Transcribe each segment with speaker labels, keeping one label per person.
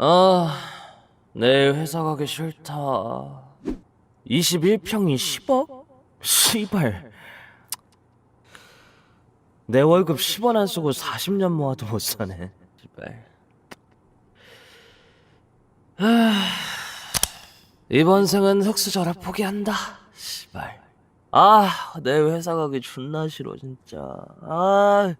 Speaker 1: 아, 내일 회사 가기 싫다. 21평이 10억? 씨발. 내 월급 10원 안 쓰고 40년 모아도 못 사네. 씨발. 아, 이번 생은 흑수저라 포기한다. 씨발. 아, 내일 회사 가기 존나 싫어, 진짜. 아.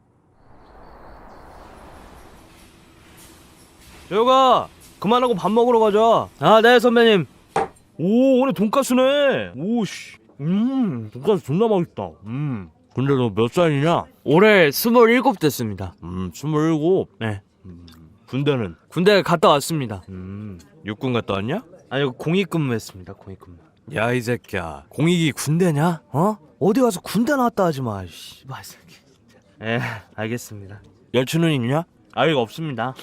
Speaker 1: 재혁아 그만하고 밥 먹으러 가자. 아 네 선배님.
Speaker 2: 오 오늘 돈가스네. 오 씨. 음 돈가스 존나 맛있다. 음. 근데 너 몇 살이냐?
Speaker 1: 올해 27 됐습니다.
Speaker 2: 음 스물일곱?
Speaker 1: 네.
Speaker 2: 군대는?
Speaker 1: 군대 갔다 왔습니다.
Speaker 2: 음 육군 갔다 왔냐?
Speaker 1: 아니 공익근무했습니다 공익근무.
Speaker 2: 야 이 새끼야.
Speaker 1: 공익이 군대냐? 어? 어디 가서 군대 나왔다 하지 마 씨발 새끼 예 알겠습니다.
Speaker 2: 여친은 있냐?
Speaker 1: 아직 없습니다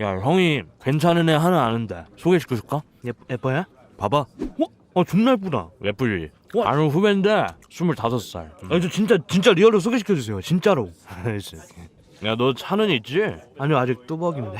Speaker 2: 야 형이 괜찮은 애 하나 아는데 소개시켜줄까?
Speaker 1: 예, 예뻐요?
Speaker 2: 봐봐. 어? 어 존나 예쁘다. 예쁘지
Speaker 1: 와.
Speaker 2: 아는 후배인데 스물다섯 살.
Speaker 1: 아니 저 진짜 진짜 리얼로 소개시켜주세요. 진짜로.
Speaker 2: 야너 차는 있지?
Speaker 1: 아니요 아직 뚜벅인데.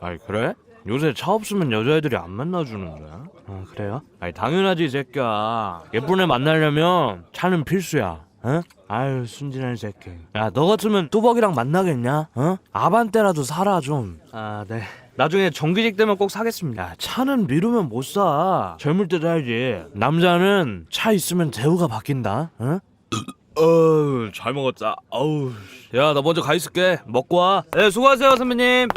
Speaker 2: 아이 그래? 요새 차 없으면 여자애들이 안 만나주는데.
Speaker 1: 아 그래요?
Speaker 2: 아니 당연하지 이 새끼야. 예쁜 애 만나려면 차는 필수야. 어? 아유 순진한 새끼 야 너 같으면 뚜벅이랑 만나겠냐? 어? 아반떼라도 사라
Speaker 1: 좀아네 나중에 정규직 되면 꼭 사겠습니다
Speaker 2: 야, 차는 미루면 못 사. 젊을 때 사야지. 남자는 차 있으면 대우가 바뀐다. 어? 어우, 잘 먹었다. 어우. 야, 나 먼저 가 있을게. 먹고 와.
Speaker 1: 네 수고하세요 선배님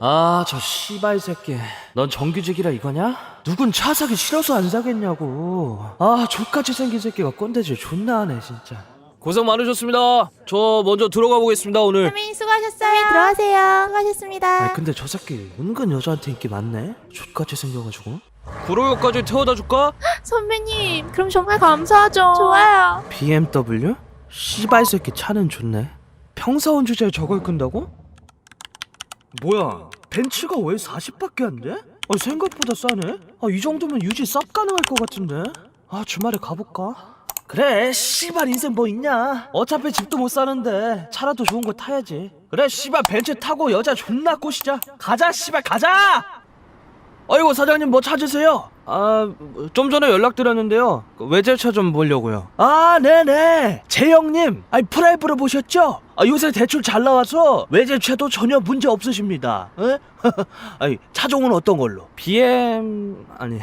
Speaker 1: 아 저 씨발 새끼 넌 정규직이라 이거냐? 누군 차 사기 싫어서 안 사겠냐고 아 족같이 생긴 새끼가 꼰대질 존나 하네 진짜 고생 많으셨습니다 저 먼저 들어가 보겠습니다 오늘
Speaker 3: 선배님 수고하셨어요. 들어가세요. 수고하셨습니다.
Speaker 1: 아 근데 저 새끼 은근 여자한테 인기 많네 족같이 생겨가지고 구로역까지 태워다 줄까?
Speaker 3: 선배님, 그럼 정말 감사하죠. 좋아요.
Speaker 1: BMW? 씨발 새끼 차는 좋네 평사원 주제에 저걸 끈다고? 뭐야 벤츠가 왜 40밖에 안 돼? 아, 생각보다 싸네 아, 이 정도면 유지 쌉 가능할 것 같은데 아 주말에 가볼까? 그래 씨발 인생 뭐 있냐? 어차피 집도 못 사는데 차라도 좋은 거 타야지. 그래 씨발 벤츠 타고 여자 존나 꼬시자. 가자 씨발 가자! 아이고 사장님 뭐 찾으세요? 아 좀 전에 연락드렸는데요. 그 외제차 좀 보려고요. 아 네네. 재영님 아니 프라이브로 보셨죠? 아 요새 대출 잘 나와서 외제차도 전혀 문제 없으십니다. 에? 아니 차종은 어떤 걸로? BM 아니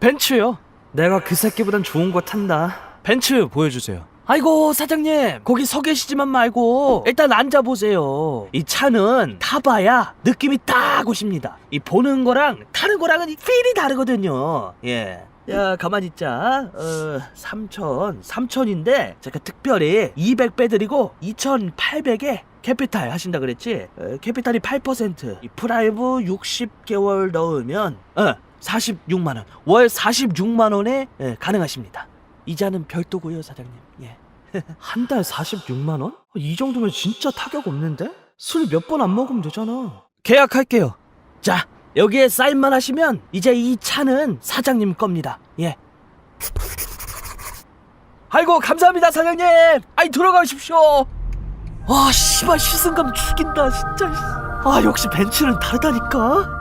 Speaker 1: 벤츠요? 내가 그 새끼보단 좋은 거 탄다 벤츠 보여주세요. 아이고 사장님. 거기 서 계시지만 말고 일단 앉아보세요. 이 차는 타봐야 느낌이 딱 오십니다. 이 보는 거랑 타는 거랑은 이 필이 다르거든요. 예. 야 가만히 있자. 어 3천 3천인데 제가 특별히 200 빼드리고 2,800에 캐피탈 하신다 그랬지? 어, 캐피탈이 8%이 프라이브 60개월 넣으면 어 46만원. 월 46만원에 예, 가능하십니다 이자는 별도고요 사장님 예. 한 달 46만 원? 이 정도면 진짜 타격 없는데? 술 몇 번 안 먹으면 되잖아. 계약할게요. 자, 여기에 사인만 하시면 이제 이 차는 사장님 겁니다. 예. 아이고 감사합니다 사장님. 아이 들어가십시오. 와 씨발 시승감 죽인다 진짜. 아 역시 벤츠는 다르다니까.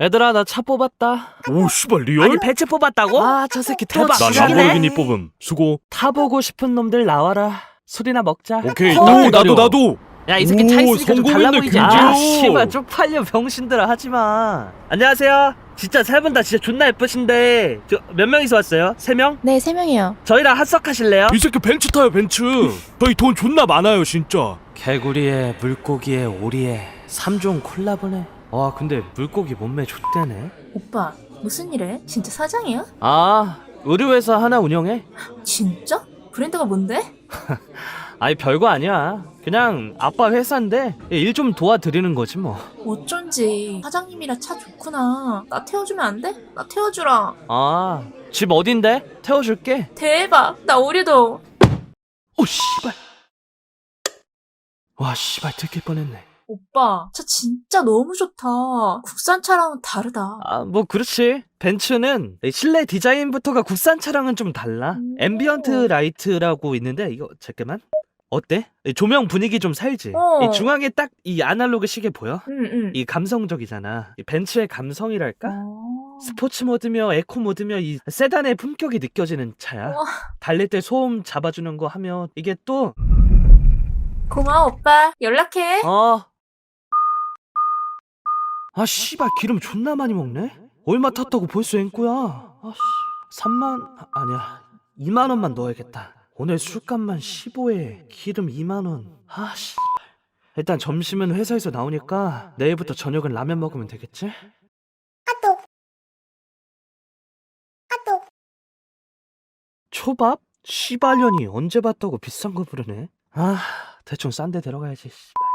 Speaker 1: 얘들아 나 차 뽑았다.
Speaker 2: 오, 씨발 리얼?
Speaker 1: 아니 벤츠 뽑았다고? 아저 새끼 대박.
Speaker 2: 난
Speaker 1: 지기네.
Speaker 2: 람보르기니 뽑음. 수고.
Speaker 1: 타보고 싶은 놈들 나와라. 술이나 먹자.
Speaker 2: 오케이.
Speaker 1: 헐,
Speaker 2: 오, 나도
Speaker 1: 기다려.
Speaker 2: 나도.
Speaker 1: 야 이 새끼 차
Speaker 2: 오,
Speaker 1: 있으니까 좀
Speaker 2: 성공했네,
Speaker 1: 달라 보이지?
Speaker 2: 김지호.
Speaker 1: 아 씨발 쪽팔려 병신들아 하지마 안녕하세요 진짜 세 분 다 진짜 존나 예쁘신데 저 몇 명이서 왔어요? 세 명?
Speaker 3: 네, 세 명이요.
Speaker 1: 저희랑 합석하실래요?
Speaker 2: 이 새끼 벤츠 타요, 벤츠. 저희 돈 존나 많아요, 진짜.
Speaker 1: 개구리에 물고기에 오리에 삼종 콜라보네 와 근데 물고기 몸매 좋대네
Speaker 3: 오빠, 무슨 일해? 진짜 사장이야?
Speaker 1: 아 의류회사 하나 운영해?
Speaker 3: 진짜? 브랜드가 뭔데?
Speaker 1: 아니 별거 아니야 그냥 아빠 회사인데 일 좀 도와드리는 거지 뭐
Speaker 3: 어쩐지 사장님이라 차 좋구나. 나 태워주면 안 돼? 나 태워주라.
Speaker 1: 아, 집 어딘데? 태워줄게.
Speaker 3: 대박. 나 오류도.
Speaker 1: 오, 씨발. 와, 씨발, 들킬 뻔했네.
Speaker 3: 오빠, 차 진짜 너무 좋다. 국산 차랑은 다르다.
Speaker 1: 아, 뭐, 그렇지. 벤츠는 실내 디자인부터가 국산 차랑은 좀 달라.
Speaker 3: 오.
Speaker 1: 앰비언트 라이트라고 있는데, 이거, 잠깐만. 어때? 이 조명 분위기 좀 살지?
Speaker 3: 어.
Speaker 1: 이 중앙에 딱 이 아날로그 시계 보여?
Speaker 3: 응, 응.
Speaker 1: 이 감성적이잖아. 이 벤츠의 감성이랄까?
Speaker 3: 어.
Speaker 1: 스포츠 모드며 에코 모드며 이 세단의 품격이 느껴지는 차야.
Speaker 3: 우와.
Speaker 1: 달릴 때 소음 잡아주는 거 하면 이게 또
Speaker 3: 고마워, 오빠. 연락해.
Speaker 1: 어. 아 씨발 기름 존나 많이 먹네. 얼마 탔다고 벌써 앵꾸야. 아씨 3만 아, 아니야 2만 원만 넣어야겠다. 오늘 술값만 15에 기름 2만 원. 아 씨발. 일단 점심은 회사에서 나오니까 내일부터 저녁은 라면 먹으면 되겠지? 초밥? 씨발년이 언제 봤다고 비싼 거 부르네. 아, 대충 싼 데 들어가야지. 씨발.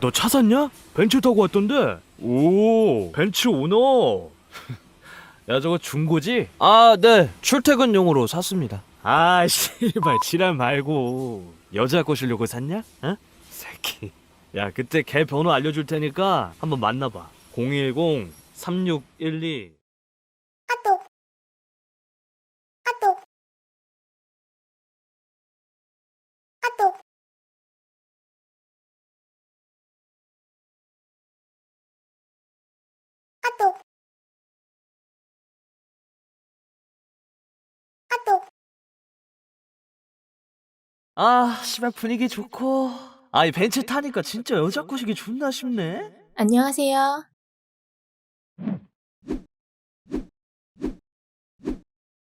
Speaker 1: 너 차 샀냐? 벤츠 타고 왔던데. 오, 벤츠 오너. 야, 저거 중고지? 아, 네. 출퇴근용으로 샀습니다. 아, 씨발 지랄 말고 여자 꼬시려고 샀냐? 어? 새끼. 야, 그때 걔 번호 알려줄 테니까 한번 만나봐. 010 아, 씨발 분위기 좋고. 아, 이 벤츠 타니까 진짜 여자 꼬시기 존나 쉽네.
Speaker 3: 안녕하세요.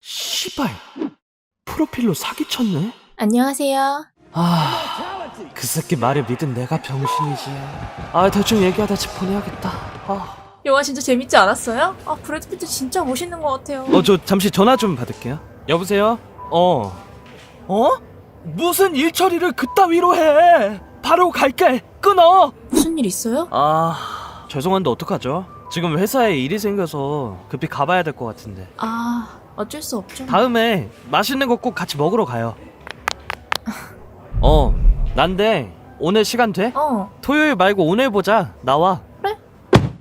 Speaker 1: 씨발. 프로필로 사기쳤네.
Speaker 3: 안녕하세요.
Speaker 1: 아, 그 새끼 말을 믿은 내가 병신이지. 아, 대충 얘기하다 집 보내야겠다. 아.
Speaker 3: 영화 진짜 재밌지 않았어요? 아, 브래드 피트 진짜 멋있는 것 같아요.
Speaker 1: 어, 저 잠시 전화 좀 받을게요. 여보세요? 어. 어? 무슨 일 처리를 그따위로 해? 바로 갈게. 끊어.
Speaker 3: 무슨 일 있어요?
Speaker 1: 아, 죄송한데 어떡하죠? 지금 회사에 일이 생겨서 급히 가봐야 될 것 같은데.
Speaker 3: 아, 어쩔 수 없죠.
Speaker 1: 다음에 맛있는 거 꼭 같이 먹으러 가요. 어, 난데 오늘 시간 돼?
Speaker 3: 어,
Speaker 1: 토요일 말고 오늘 보자. 나와.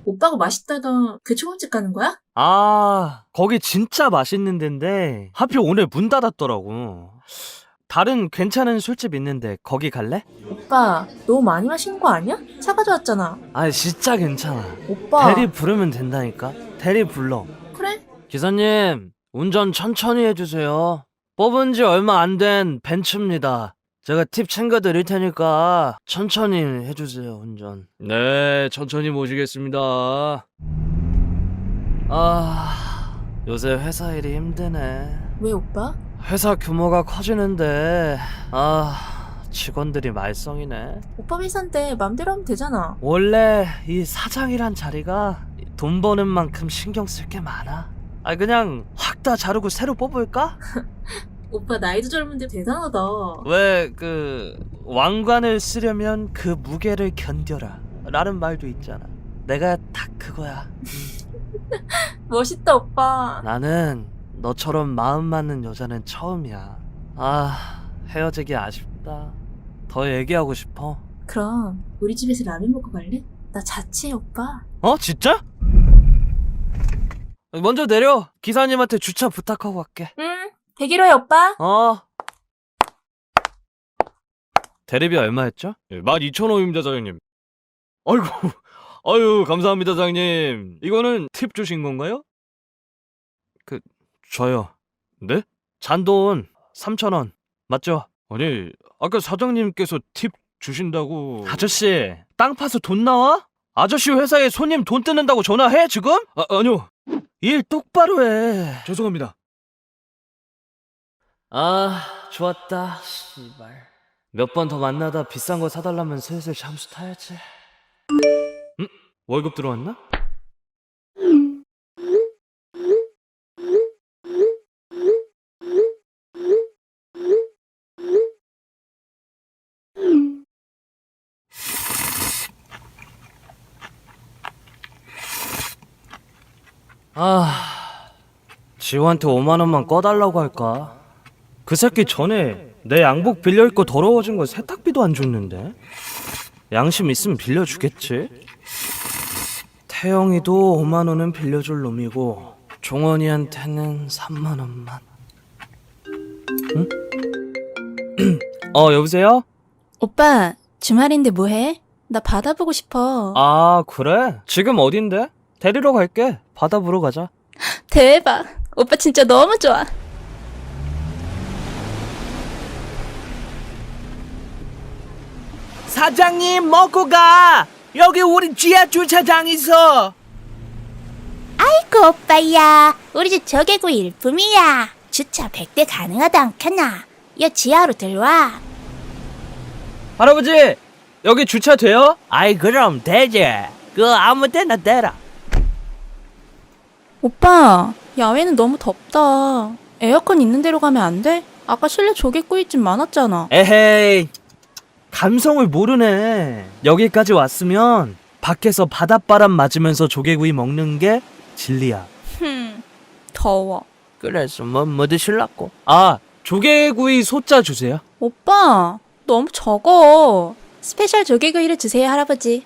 Speaker 3: 오빠가 맛있다던 그 초밥집 가는 거야?
Speaker 1: 아, 거기 진짜 맛있는 데인데 하필 오늘 문 닫았더라고. 다른 괜찮은 술집 있는데 거기 갈래?
Speaker 3: 오빠, 너무 많이 마시는 거 아니야? 차 가져왔잖아.
Speaker 1: 아, 진짜 괜찮아.
Speaker 3: 오빠.
Speaker 1: 대리 부르면 된다니까. 대리 불러.
Speaker 3: 그래?
Speaker 1: 기사님, 운전 천천히 해주세요. 뽑은 지 얼마 안 된 벤츠입니다. 제가 팁 챙겨드릴 테니까 천천히 해주세요, 운전. 네, 천천히 모시겠습니다. 아, 요새 회사 일이 힘드네.
Speaker 3: 왜 오빠?
Speaker 1: 회사 규모가 커지는데, 아, 직원들이 말썽이네.
Speaker 3: 오빠 회사인 데 맘대로 하면 되잖아.
Speaker 1: 원래 이 사장이란 자리가 돈 버는 만큼 신경 쓸 게 많아. 아 그냥 확 다 자르고 새로 뽑을까?
Speaker 3: 오빠 나이도 젊은데 대단하다.
Speaker 1: 왜 그 왕관을 쓰려면 그 무게를 견뎌라 라는 말도 있잖아. 내가 딱 그거야.
Speaker 3: 멋있다, 오빠.
Speaker 1: 나는 너처럼 마음 맞는 여자는 처음이야. 아 헤어지기 아쉽다. 더 얘기하고 싶어.
Speaker 3: 그럼 우리 집에서 라면 먹고 갈래? 나 자취해, 오빠.
Speaker 1: 어 진짜? 먼저 내려. 기사님한테 주차 부탁하고 갈게.
Speaker 3: 응, 되기로 해, 오빠.
Speaker 1: 어. 대리비 얼마였죠? 예, 12,000원입니다, 사장님. 아이고, 아유, 감사합니다, 사장님. 이거는 팁 주신 건가요? 그, 저요. 네? 잔돈 3,000원. 맞죠? 아니, 아까 사장님께서 팁 주신다고. 아저씨, 땅 파서 돈 나와? 아저씨 회사에 손님 돈 뜯는다고 전화해, 지금? 아, 아니요. 일 똑바로 해. 죄송합니다. 아, 좋았다. 씨발. 몇 번 더 만나다 비싼 거 사달라면 슬슬 잠수 타야지. 응? 월급 들어왔나? 아, 지호한테 5만 원만 꺼달라고 할까? 그 새끼 전에 내 양복 빌려 입고 더러워진 거 세탁비도 안 줬는데 양심 있으면 빌려주겠지 태영이도 5만 원은 빌려줄 놈이고 종원이한테는 3만 원만 응? 어, 여보세요?
Speaker 3: 오빠, 주말인데 뭐해? 나 바다 보고 싶어.
Speaker 1: 아, 그래? 지금 어딘데? 데리러 갈게. 바다 보러 가자.
Speaker 3: 대박. 오빠 진짜 너무 좋아.
Speaker 1: 사장님, 먹고 가! 여기 우리 지하 주차장 있어!
Speaker 4: 아이고 오빠야 우리 집 조개구 일품이야 주차 100대 가능하다 않겠나 여 지하로 들어와
Speaker 1: 할아버지! 여기 주차 돼요? 아이, 그럼 되지. 그 아무 데나 대라.
Speaker 3: 오빠, 야외는 너무 덥다. 에어컨 있는 데로 가면 안 돼? 아까 실내 조개구이집 많았잖아.
Speaker 1: 에헤이 감성을 모르네 여기까지 왔으면 밖에서 바닷바람 맞으면서 조개구이 먹는 게 진리야
Speaker 3: 흠, 더워.
Speaker 1: 그래서 뭐, 뭐 드실라고? 아 조개구이 소자 주세요
Speaker 3: 오빠, 너무 적어. 스페셜 조개구이를 주세요, 할아버지.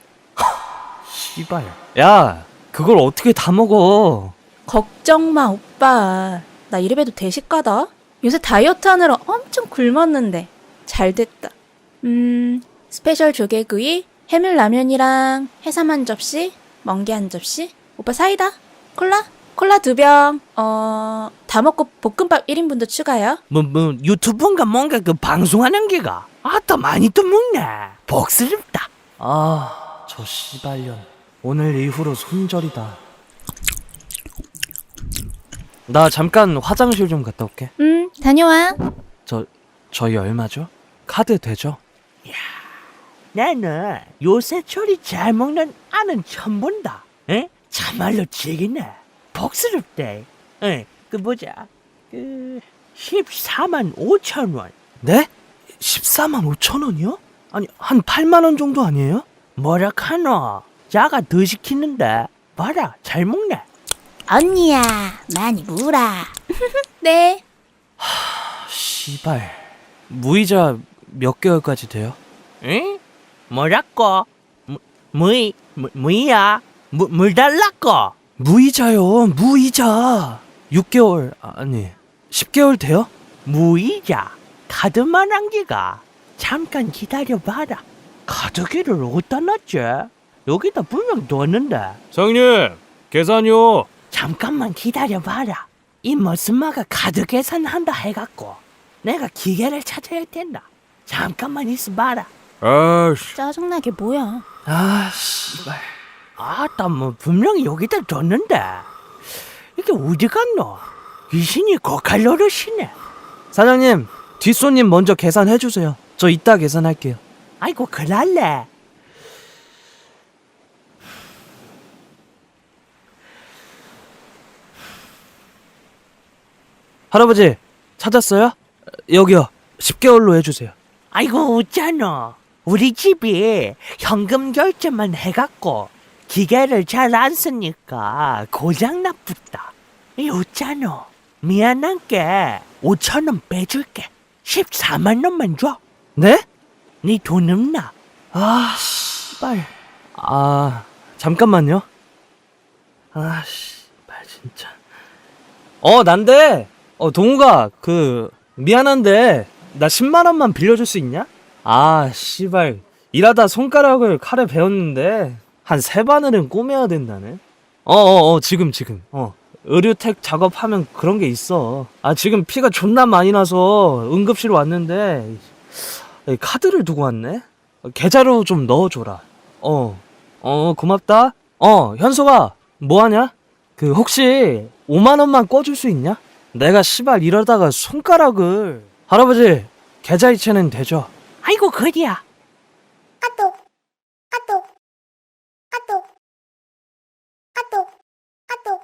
Speaker 1: 씨발 야 그걸 어떻게 다 먹어
Speaker 3: 걱정 마, 오빠. 나 이래봬도 대식가다. 요새 다이어트 하느라 엄청 굶었는데. 잘 됐다. 음, 스페셜 조개구이, 해물 라면이랑 해삼 한 접시, 멍게 한 접시, 오빠 사이다, 콜라, 콜라 두 병, 어, 다 먹고 볶음밥 1인분도 추가요.
Speaker 1: 뭐, 뭐 유튜브인가 뭔가 그 방송하는 게가 아따 많이 또 먹네 복스럽다 아 저 씨발년 오늘 이후로 손절이다 나 잠깐 화장실 좀 갔다 올게
Speaker 3: 음, 다녀와.
Speaker 1: 저 저희 얼마죠? 카드 되죠? 야, 나는 요새 철이 잘 먹는 아는 처음 본다. 에? 참말로 즐기네. 복스럽대. 에, 그 보자. 그 14만 5천 원. 네? 14만 5천 원이요? 아니 한 8만 원 정도 아니에요? 뭐라 카노? 자가 더 시키는데. 봐라, 잘 먹네.
Speaker 4: 언니야 많이 물어
Speaker 3: 네.
Speaker 1: 시발 무이자 몇 개월까지 돼요? 응? 뭐라고? 무, 무이 무, 무이야? 무, 물 달라고? 무이자요 무이자 6개월 아니 10개월 돼요? 무이자 카드만 한 개가 잠깐 기다려봐라 카드기를 어디다 놨지? 여기다 분명 뒀는데
Speaker 2: 사장님 계산요.
Speaker 1: 잠깐만 기다려봐라. 이 머슴마가 카드 계산한다 해갖고 내가 기계를 찾아야 된다. 잠깐만 있어봐라.
Speaker 2: 아씨.
Speaker 3: 짜증나게 뭐야.
Speaker 1: 아, 씨발. 아따, 뭐, 분명히 여기다 뒀는데. 이게 어디 갔노? 귀신이 거칼 노릇이네. 사장님, 뒷손님 먼저 계산해 주세요. 저 이따 계산할게요. 아이고, 그날래. 할아버지, 찾았어요? 여기요. 10개월로 해주세요. 아이고, 웃잖아. 우리 집이 현금 결제만 해갖고 기계를 잘 안 쓰니까 고장 나쁘다. 이 웃잖아. 미안한 게 5천 원 빼줄게. 14만 원만 줘. 네? 네 돈 없나? 아, 씨발. 아, 잠깐만요. 아, 씨발, 진짜. 어, 난데. 어, 동우가, 그, 미안한데, 나 10만원만 빌려줄 수 있냐? 아, 씨발. 일하다 손가락을 칼에 베었는데, 한 세 바늘은 꼬매야 된다네? 어어어, 지금, 지금. 어. 의류택 작업하면 그런 게 있어. 아, 지금 피가 존나 많이 나서 응급실 왔는데, 이 카드를 두고 왔네? 어, 계좌로 좀 넣어줘라. 어. 어, 고맙다. 어, 현수가, 뭐하냐? 그, 혹시, 5만원만 꿔줄 수 있냐? 내가 씨발 이러다가 손가락을 할아버지 계좌이체는 되죠? 아이고 그디야
Speaker 4: 아또 아또 아또 아또 아또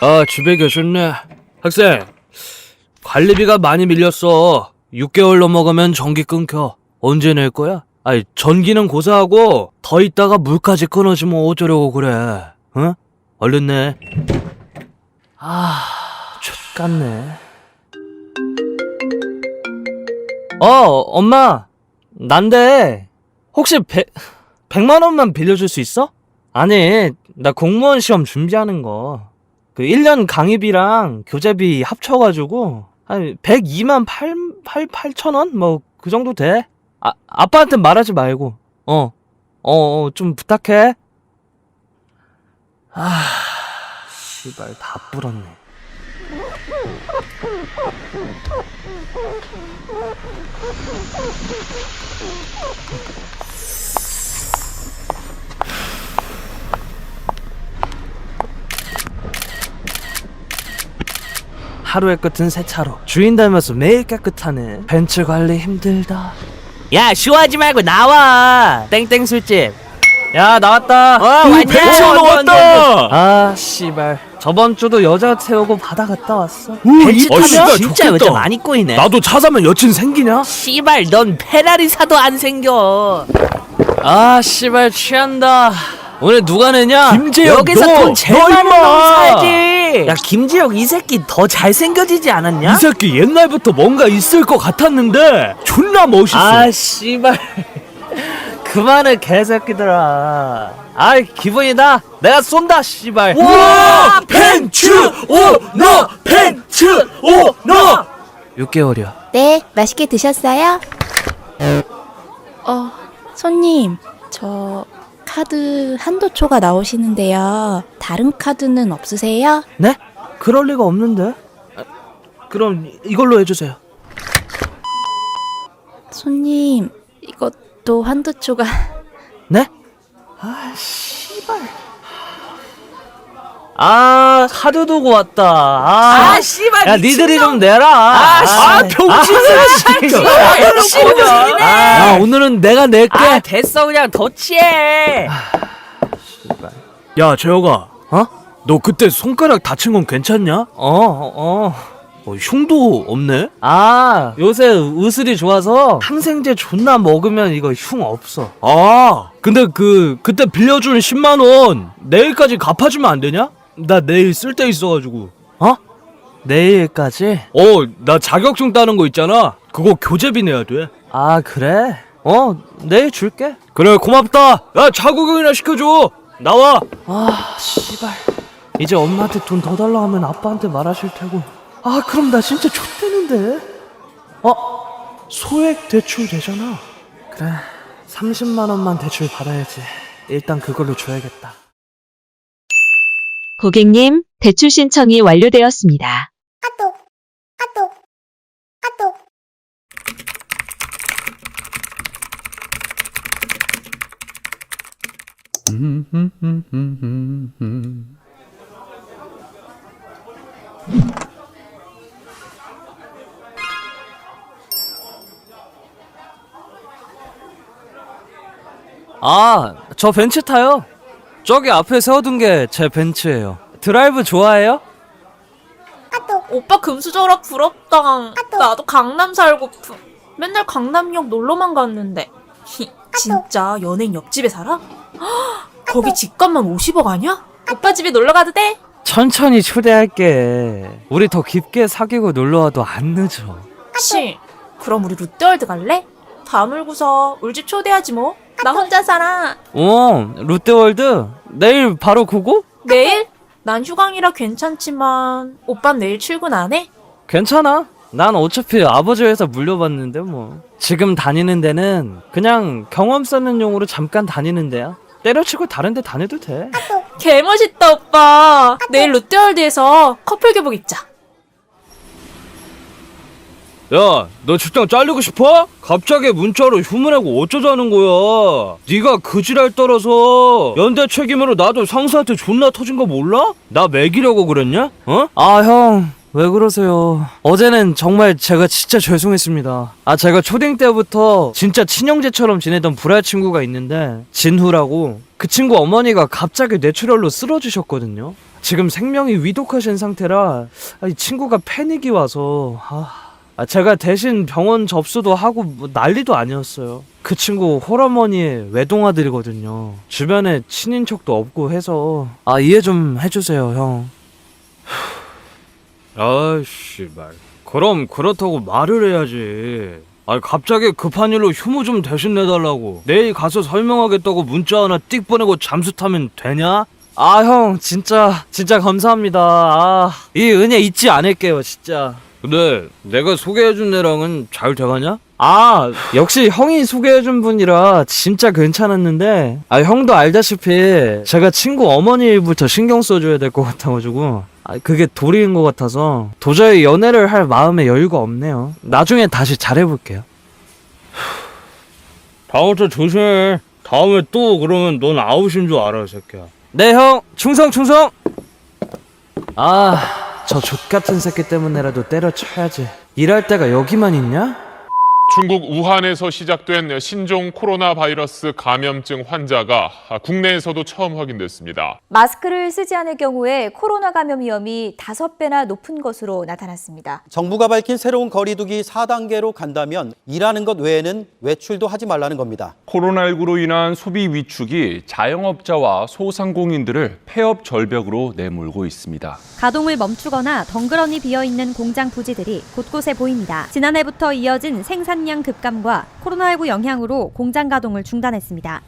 Speaker 2: 아 집에 계셨네. 학생 관리비가 많이 밀렸어. 6개월 넘어가면 전기 끊겨. 언제 낼 거야? 아니 전기는 고사하고 더 있다가 물까지 끊어지면 어쩌려고 그래? 응? 얼른 내.
Speaker 1: 아 X같네 어 엄마 난데 혹시 배 100만 원만 빌려줄 수 있어? 아니, 나 공무원 시험 준비하는 거. 그 1년 강의비랑 교재비 합쳐가지고 한 102만 8, 8, 8천 원? 뭐 그 정도 돼. 아, 아빠한테 말하지 말고. 어. 어, 어, 좀 부탁해. 아, 씨발 다 불었네. 하루의 끝은 세차로. 주인 닮아서 매일 깨끗하네. 벤츠 관리 힘들다. 야 쉬워하지 말고 나와. 땡땡 술집. 야 나왔다. 어 왔냐
Speaker 2: 벤츠로 왔다!
Speaker 1: 아 씨발. 저번 주도 여자 태우고 바다 갔다 왔어.
Speaker 2: 벤츠
Speaker 1: 타면
Speaker 2: 타면
Speaker 1: 진짜
Speaker 2: 좋겠다.
Speaker 1: 여자 많이 꼬이네.
Speaker 2: 나도 차 사면 여친 생기냐?
Speaker 1: 씨발 넌 페라리 사도 안 생겨. 아 씨발 취한다 오늘 누가 내냐?
Speaker 2: 김재혁,
Speaker 1: 여기서
Speaker 2: 너,
Speaker 1: 돈 제일
Speaker 2: 너
Speaker 1: 많은
Speaker 2: 임마!
Speaker 1: 놈 사야지 야 김재혁 이 새끼 더 잘생겨지지 않았냐?
Speaker 2: 이 새끼 옛날부터 뭔가 있을 것 같았는데 존나 멋있어.
Speaker 1: 아 씨발. 그만해 개새끼들아. 아이 기분이다. 내가 쏜다 씨발.
Speaker 2: 와 벤츠! 오너 벤츠! 오 너!
Speaker 1: 6개월이야.
Speaker 5: 네, 맛있게 드셨어요?
Speaker 3: 어, 손님, 저 카드 한도 초가 나오시는데요. 다른 카드는 없으세요?
Speaker 1: 네? 그럴 리가 없는데 아, 그럼 이걸로 해주세요
Speaker 3: 손님, 이것도 한도 초가
Speaker 1: 네? 아 씨발 아 카드 두고 왔다 아,
Speaker 3: 씨발,
Speaker 1: 야 니들이 좀 내라 아,
Speaker 2: 아, 병신아,
Speaker 1: 아, 아, 오늘은 내가 낼게
Speaker 3: 아, 됐어, 그냥 더 취해.
Speaker 2: 야 재혁아,
Speaker 1: 어?
Speaker 2: 너 그때 손가락 다친 건 괜찮냐?
Speaker 1: 어, 어.
Speaker 2: 어, 흉도 없네.
Speaker 1: 아, 요새 의술이 좋아서 항생제 존나 먹으면 이거 흉 없어.
Speaker 2: 아, 근데 그 그때 빌려준 10만 원 내일까지 갚아주면 안 되냐? 나 내일 쓸 데 있어가지고.
Speaker 1: 어? 내일까지?
Speaker 2: 어, 나 자격증 따는 거 있잖아. 그거 교재비 내야 돼.
Speaker 1: 아, 그래? 어, 내일 줄게.
Speaker 2: 그래, 고맙다. 야, 자구경이나 시켜줘. 나와.
Speaker 1: 아, 씨발. 이제 엄마한테 돈 더 달라 하면 아빠한테 말하실 테고. 아, 그럼 나 진짜 좆되는데. 어? 소액 대출 되잖아. 그래. 30만 원만 대출 받아야지. 일단 그걸로 줘야겠다.
Speaker 6: 고객님, 대출 신청이 완료되었습니다.
Speaker 1: 아, 저 벤츠 타요. 저기 앞에 세워둔 게 제 벤츠예요. 드라이브 좋아해요?
Speaker 7: 오빠 금수저라 부럽다. 나도 강남 살고프. 맨날 강남역 놀러만 갔는데. 히, 진짜 연예인 옆집에 살아? 헉, 거기 집값만 50억 아니야? 오빠 집에 놀러 가도 돼?
Speaker 1: 천천히 초대할게. 우리 더 깊게 사귀고 놀러와도 안 늦어.
Speaker 7: 씨, 그럼 우리 롯데월드 갈래? 다 놀고서 우리 집 초대하지 뭐. 나 혼자 살아.
Speaker 1: 어, 롯데월드? 내일 바로 그거?
Speaker 7: 내일? 난 휴강이라 괜찮지만 오빤 내일 출근 안 해?
Speaker 1: 괜찮아. 난 어차피 아버지 회사 물려봤는데 뭐. 지금 다니는 데는 그냥 경험 쌓는 용으로 잠깐 다니는 데야. 때려치고 다른 데 다녀도 돼.
Speaker 7: 개멋있다 오빠. 내일 롯데월드에서 커플 교복 입자.
Speaker 2: 야, 너 직장 잘리고 싶어? 갑자기 문자로 휴문하고 어쩌자는 거야? 네가 그 지랄 떨어서 연대 책임으로 나도 상사한테 존나 터진 거 몰라? 나 매기려고 그랬냐? 어?
Speaker 1: 아, 형. 왜 그러세요? 어제는 정말 제가 진짜 죄송했습니다. 아, 제가 초딩 때부터 진짜 친형제처럼 지내던 불알 친구가 있는데, 진후라고. 그 친구 어머니가 갑자기 뇌출혈로 쓰러지셨거든요. 지금 생명이 위독하신 상태라, 아, 이 친구가 패닉이 와서, 아, 아, 제가 대신 병원 접수도 하고 뭐 난리도 아니었어요. 그 친구 홀어머니의 외동아들이거든요. 주변에 친인척도 없고 해서, 아, 이해 좀 해주세요, 형.
Speaker 2: 아이씨 말. 그럼 그렇다고 말을 해야지. 아 갑자기 급한 일로 휴무 좀 대신 내달라고 내일 가서 설명하겠다고 문자 하나 띡 보내고 잠수 타면 되냐?
Speaker 1: 아 형 진짜 진짜 감사합니다. 아, 이 은혜 잊지 않을게요 진짜.
Speaker 2: 근데 내가 소개해준 애랑은 잘 돼가냐?
Speaker 1: 아 역시 형이 소개해준 분이라 진짜 괜찮았는데 아 형도 알다시피 제가 친구 어머니 일부터 신경 써줘야 될 것 같아가지고 아 그게 도리인 것 같아서 도저히 연애를 할 마음의 여유가 없네요. 나중에 다시 잘해볼게요.
Speaker 2: 다음부터 조심해 다음에 또 그러면 넌 아웃인 줄 알아 이 새끼야
Speaker 1: 네 형 충성 충성. 아 저 족같은 새끼 때문에라도 때려쳐야지. 일할 때가 여기만 있냐?
Speaker 8: 중국 우한에서 시작된 신종 코로나 바이러스 감염증 환자가 국내에서도 처음 확인됐습니다.
Speaker 9: 마스크를 쓰지 않을 경우에 코로나 감염 위험이 다섯 배나 높은 것으로 나타났습니다.
Speaker 10: 정부가 밝힌 새로운 거리두기 4단계로 간다면 일하는 것 외에는 외출도 하지 말라는 겁니다.
Speaker 11: 코로나19로 인한 소비 위축이 자영업자와 소상공인들을 폐업 절벽으로 내몰고 있습니다.
Speaker 12: 가동을 멈추거나 덩그러니 비어 있는 공장 부지들이 곳곳에 보입니다. 지난해부터 이어진 생산 량 급감과 코로나19 영향으로 공장 가동을 중단했습니다.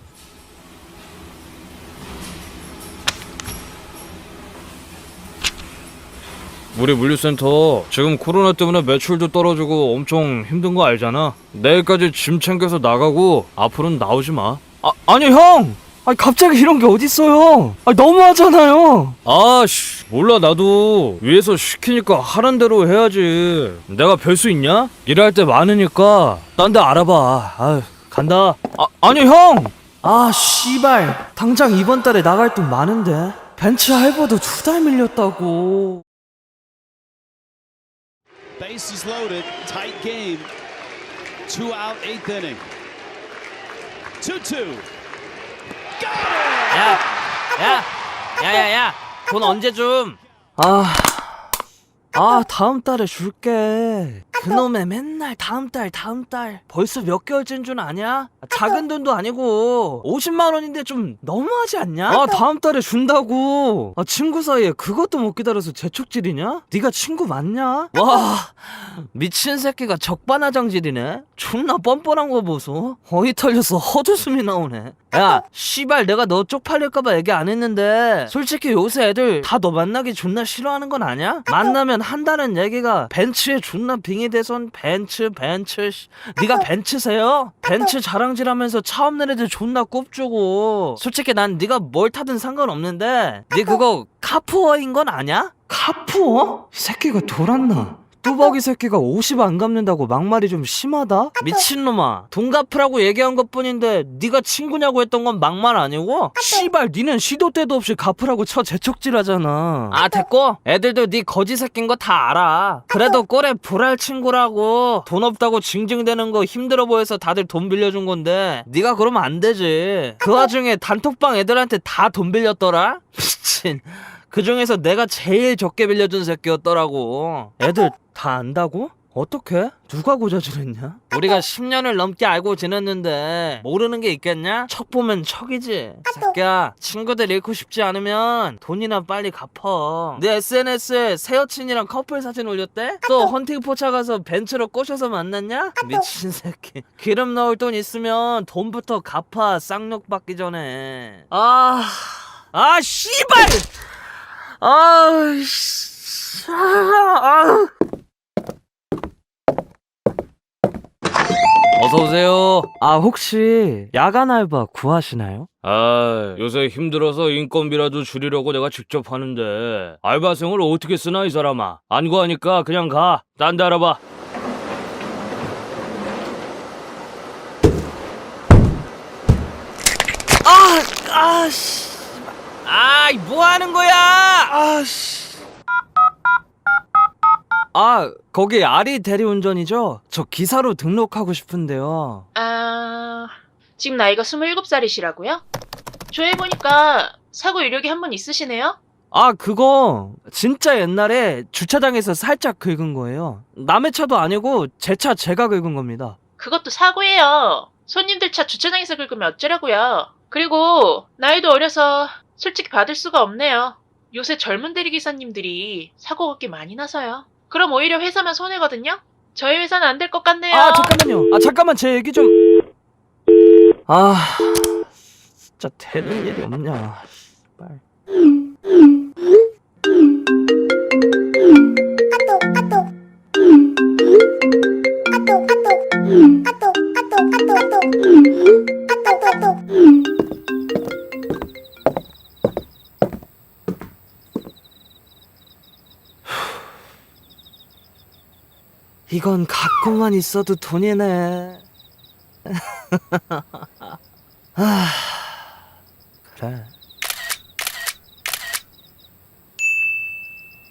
Speaker 2: 우리 물류센터 지금 코로나 때문에 매출도 떨어지고 엄청 힘든 거 알잖아 내일까지 짐 챙겨서 나가고 앞으로는 나오지 마
Speaker 1: 아 아니 형. 아니 갑자기 이런 게 어딨어요? 아 너무하잖아요.
Speaker 2: 아씨 몰라 나도 위에서 시키니까 하란 대로 해야지 내가 별 수 있냐? 일할 때 많으니까 딴 데 알아봐 아 간다
Speaker 1: 아 아니 형. 아 씨발 당장 이번 달에 나갈 돈 많은데 벤츠 할부도 두 달 밀렸다고.
Speaker 13: Bases loaded, tight game. Two out, eighth inning. 2-2.
Speaker 1: 야, 야, 야야야, 돈 언제 좀? 아, 아 다음 달에 줄게. 그놈의 맨날 다음 달, 다음 달. 벌써 몇 개월째인 줄 아냐? 작은 돈도 아니고 50만 원인데 좀 너무하지 않냐? 아 다음 달에 준다고. 아 친구 사이에 그것도 못 기다려서 재촉질이냐? 네가 친구 맞냐? 와, 미친 새끼가 적반하장질이네. 존나 뻔뻔한 거 보소. 어이 털려서 헛웃음이 나오네. 야, 씨발 내가 너 쪽팔릴까봐 얘기 안 했는데 솔직히 요새 애들 다 너 만나기 존나 싫어하는 건 아냐? 만나면 한다는 얘기가 벤츠에 존나 빙 의대선 벤츠 벤츠 씨. 네가 벤츠세요? 벤츠 자랑질하면서 차 없는 애들 존나 꼽주고 솔직히 난 네가 뭘 타든 상관없는데 네 그거 카푸어인 건 아냐? 카푸어? 이 새끼가 돌았나? 뚜벅이 새끼가 50 안 갚는다고 막말이 좀 심하다? 미친놈아. 돈 갚으라고 얘기한 것뿐인데 네가 친구냐고 했던 건 막말 아니고? 씨발 니는 시도 때도 없이 갚으라고 쳐 재촉질하잖아. 아 됐고? 애들도 네 거지 새끼인 거다 알아. 그래도 꼴에 불알 친구라고. 돈 없다고 징징대는 거 힘들어 보여서 다들 돈 빌려준 건데 네가 그러면 안 되지. 그 와중에 단톡방 애들한테 다 돈 빌렸더라? 미친. 그 중에서 내가 제일 적게 빌려준 새끼였더라고. 애들 다 안다고? 어떻게? 누가 고자질했냐? 우리가 10년을 넘게 알고 지냈는데 모르는 게 있겠냐? 척 보면 척이지. 새끼야, 친구들 잃고 싶지 않으면 돈이나 빨리 갚어. 내 SNS에 새 여친이랑 커플 사진 올렸대? 또 헌팅 포차 가서 벤츠로 꼬셔서 만났냐? 미친 새끼. 기름 넣을 돈 있으면 돈부터 갚아. 쌍욕 받기 전에. 아, 아, 씨발! 아, 씨. 아,
Speaker 2: 어서 오세요
Speaker 1: 아, 혹시 야간 알바 구하시나요?
Speaker 2: 아 요새 힘들어서 인건비라도 줄이려고 내가 직접 하는데 알바생을 어떻게 쓰나 이 사람아 안 구하니까 그냥 가 딴 데 알아봐
Speaker 1: 아, 아, 씨. 아, 뭐 하는 거야? 아, 씨. 아, 거기 아리 대리운전이죠? 저 기사로 등록하고 싶은데요.
Speaker 7: 아, 지금 나이가 27살이시라고요? 조회해보니까 사고 이력이 한 번 있으시네요?
Speaker 1: 아, 그거 진짜 옛날에 주차장에서 살짝 긁은 거예요. 남의 차도 아니고 제 차 제가 긁은 겁니다.
Speaker 7: 그것도 사고예요. 손님들 차 주차장에서 긁으면 어쩌라고요. 그리고 나이도 어려서 솔직히 받을 수가 없네요. 요새 젊은 대리기사님들이 사고가 꽤 많이 나서요. 그럼 오히려 회사만 손해거든요? 저희 회사는 안 될 것 같네요.
Speaker 14: 아 잠깐만요. 아 잠깐만 제 얘기 좀. 아 진짜 되는 일이 없냐. 씨발. 이건 갖고만 있어도 돈이네. 아, 그래.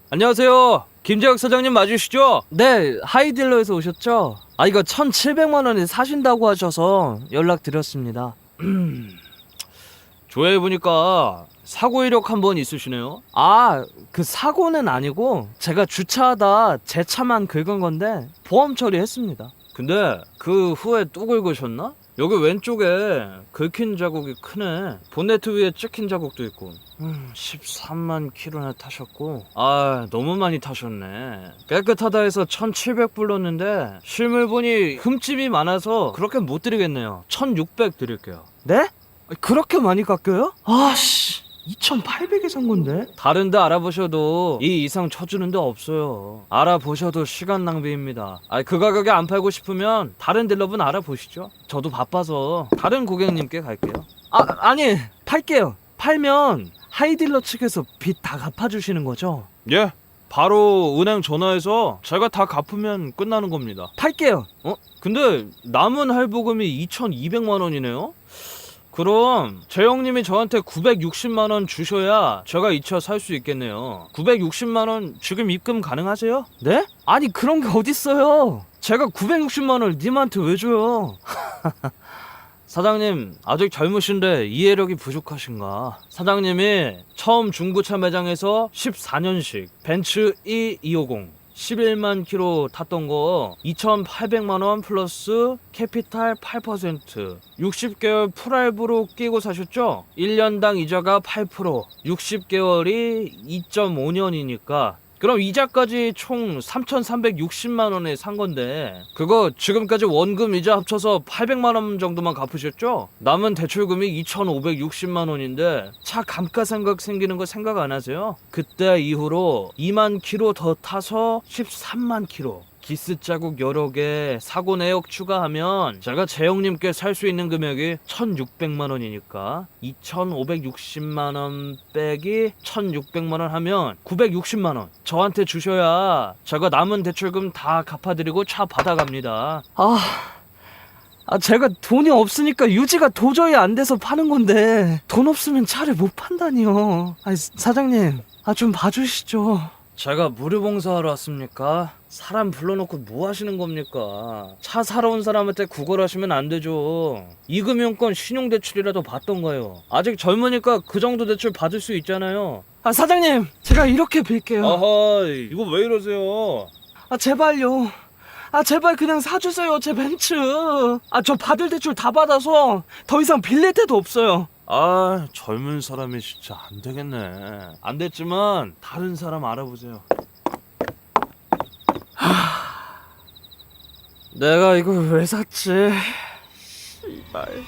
Speaker 1: 안녕하세요. 김재혁 사장님 맞으시죠?
Speaker 14: 네, 하이딜러에서 오셨죠? 아, 이거 1,700만 원에 사신다고 하셔서 연락드렸습니다.
Speaker 1: 조회해 보니까 사고 이력 한 번 있으시네요.
Speaker 14: 아, 그 사고는 아니고 제가 주차하다 제 차만 긁은 건데 보험 처리했습니다.
Speaker 1: 근데 그 후에 또 긁으셨나? 여기 왼쪽에 긁힌 자국이 크네. 본네트 위에 찍힌 자국도 있고. 음, 13만 킬로나 타셨고. 아, 너무 많이 타셨네. 깨끗하다 해서 1,700 불렀는데 실물 보니 흠집이 많아서 그렇게 못 드리겠네요. 1,600 드릴게요.
Speaker 14: 네? 그렇게 많이 깎여요? 아씨, 2,800에 산 건데?
Speaker 1: 다른 데 알아보셔도 이 이상 쳐주는 데 없어요. 알아보셔도 시간 낭비입니다. 아, 그 가격에 안 팔고 싶으면 다른 딜러분 알아보시죠. 저도 바빠서 다른 고객님께 갈게요.
Speaker 14: 아, 아니, 팔게요. 팔면 하이딜러 측에서 빚 다 갚아주시는 거죠?
Speaker 1: 예. 바로 은행 전화해서 제가 다 갚으면 끝나는 겁니다.
Speaker 14: 팔게요.
Speaker 1: 어? 근데 남은 할부금이 2,200만 원이네요? 그럼 재영님이 저한테 960만 원 주셔야 제가 이 차 살 수 있겠네요. 960만 원 지금 입금 가능하세요?
Speaker 14: 네? 아니, 그런 게 어딨어요.
Speaker 1: 제가 960만 원을 님한테 왜 줘요? 사장님 아직 젊으신데 이해력이 부족하신가? 사장님이 처음 중고차 매장에서 14년식 벤츠 E250 11만 킬로 탔던 거 2,800만 원 플러스 캐피탈 8% 60개월 풀할부로 끼고 사셨죠? 1년당 이자가 8% 60개월이 2.5년이니까 그럼 이자까지 총 3,360만 원에 산 건데 그거 지금까지 원금 이자 합쳐서 800만 원 정도만 갚으셨죠? 남은 대출금이 2,560만 원인데 차 감가상각 생기는 거 생각 안 하세요? 그때 이후로 2만 킬로 더 타서 13만 킬로 기스 자국 여러 개 사고 내역 추가하면 제가 재영님께 살 수 있는 금액이 1,600만 원이니까 2,560만 원 빼기 1,600만 원 하면 960만 원 저한테 주셔야 제가 남은 대출금 다 갚아드리고 차 받아갑니다.
Speaker 14: 아, 아, 제가 돈이 없으니까 유지가 도저히 안 돼서 파는 건데, 돈 없으면 차를 못 판다니요. 아, 사장님, 아, 좀 봐주시죠.
Speaker 1: 제가 무료 봉사하러 왔습니까? 사람 불러놓고 뭐 하시는 겁니까? 차 사러 온 사람한테 구걸하시면 안 되죠. 이금융권 신용대출이라도 받던가요. 아직 젊으니까 그 정도 대출 받을 수 있잖아요.
Speaker 14: 아, 사장님, 제가 이렇게 빌게요.
Speaker 1: 아하, 이거 왜 이러세요?
Speaker 14: 아, 제발요. 아, 제발 그냥 사주세요, 제 벤츠. 아, 저 받을 대출 다 받아서 더 이상 빌릴 데도 없어요.
Speaker 1: 아, 젊은 사람이 진짜 안 되겠네. 안 됐지만 다른 사람 알아보세요.
Speaker 14: 내가 이걸 왜 샀지? 씨발.